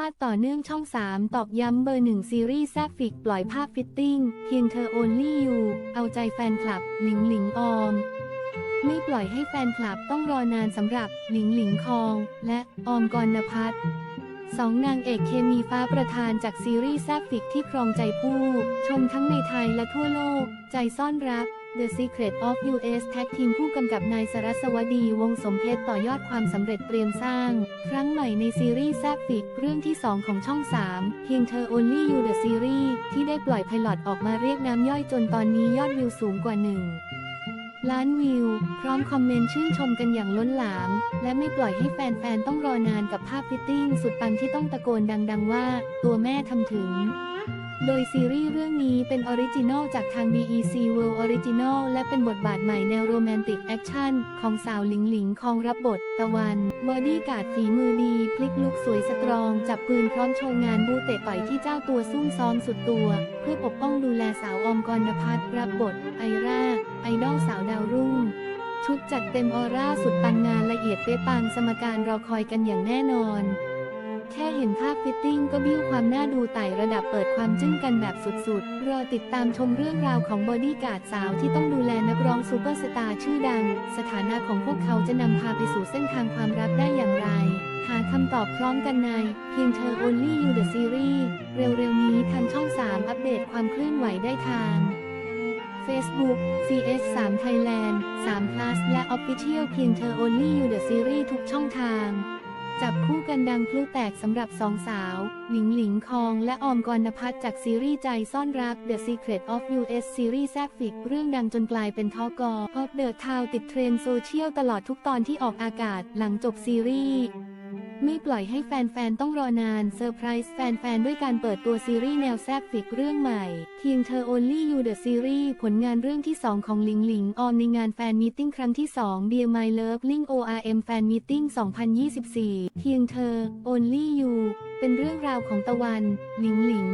ฟาดต่อเนื่องช่อง 3 ตอกย้ำเบอร์หนึ่งซีรีส์แซฟฟิกปล่อยภาพฟิตติ้ง เพียงเธอ only you เอาใจแฟนคลับ หลิงหลิงออม ไม่ปล่อยให้แฟนคลับต้องรอนานสำหรับหลิงหลิงคอง และออมกรณพัฒน์สองนางเอกเคมีฟ้าประธานจากซีรีส์แซฟฟิกที่ครองใจผู้ ชมทั้งในไทยและทั่วโลก ใจซ่อนรัก The Secret of US Tag Team ผู้กำกับนายสรัสวดีวงศ์สมเพชรต่อยอดความสำเร็จเตรียมสร้าง ครั้งใหม่ในซีรีส์แซฟฟิกเรื่องที่ 2 ของช่อง 3 เพียงเธอ Only You The Series ที่ได้ปล่อยไพลอตออกมาเรียกน้ำย่อยจนตอนนี้ยอดวิวสูงกว่า1ล้านวิว พร้อมคอมเมนต์ชื่นชมกันอย่างล้นหลาม และไม่ปล่อยให้แฟนๆ ต้องรอนานกับภาพฟิตติ้งสุดปังที่ต้องตะโกนดังๆว่า ตัวแม่ทำถึง โดยซีรีส์เรื่องนี้เป็นออริจินอลจากทาง BEC World Original และเป็นบทบาทใหม่แนวโรแมนติกแอคชั่นของสาวหลิงหลิงคองรับบท ตะวันบอดี้การ์ดฝีมือดี พลิกลุกสวยสตรอง จับปืนพร้อมโชว์งานบูเตะต่อยที่เจ้าตัวซุ่มซ้อมสุดตัว เพื่อปกป้องดูแลสาวออมกรณพัฒน์รับบท ไอราไอดอลสาวดาวรุ่งชุดจัดเต็มออร่าสุดปังงานละเอียดเป๊ะปังสมการรอคอยกันอย่างแน่นอน แค่เห็นภาพฟิตติ้งก็บิ้วความน่าดูไต่ระดับเปิดความจึ้งกันแบบสุดๆ รอติดตามชมเรื่องราวของบอดี้การ์ดสาวที่ต้องดูแลนักร้องซูเปอร์สตาร์ชื่อดัง สถานะของพวกเขาจะนำพาไปสู่เส้นทางความรักได้อย่างไร หาคำตอบพร้อมกันในเพียงเธอ Only You The Series เร็วๆนี้ทางช่อง 3 อัปเดตความเคลื่อนไหวได้ทาง Facebook CS 3 Thailand 3 Plus และ Official เพียงเธอ Only You The Series ทุกช่องทาง จับคู่กันดังพลุแตกสำหรับสองสาว หลิงหลิงคองและออมกรณพัฒจากซีรีส์ใจซ่อนรัก The Secret of US Series แซฟฟิกเรื่องดังจนกลายเป็นทอกอ of the Town ติดเทรนโซเชียลตลอดทุกตอนที่ออกอากาศหลังจบซีรีส์ ไม่ปล่อยให้แฟนๆ ต้องรอนานเซอร์ไพรส์แฟนๆ ด้วยการเปิดตัวซีรีส์แนวแซฟฟิกเรื่องใหม่เพียงเธอ Only You The Series ผลงานเรื่องที่ 2 ของหลิงหลิงออมในงานแฟนมีตติ้งครั้งที่ 2 Dear My Love Ling ORM Fan Meeting 2024เพียงเธอ Only You เป็นเรื่องราวของตะวัน หลิงหลิง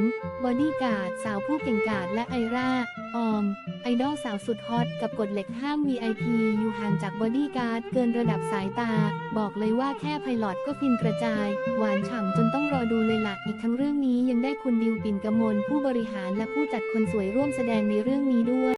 บอดี้การ์ด สาวผู้เก่งกาจและไอราออม ไอดอลสาวสุดฮอต กับกฎเหล็กห้าม VIP อยู่ห่างจากบอดี้การ์ดเกินระดับสายตา บอกเลยว่าแค่ไพลอตก็ฟินกระจาย หวานฉ่ำจนต้องรอดูเลยล่ะ อีกทั้งเรื่องนี้ยังได้คุณดิวปิ่นกมลผู้บริหารและผู้จัดคนสวยร่วมแสดงในเรื่องนี้ด้วย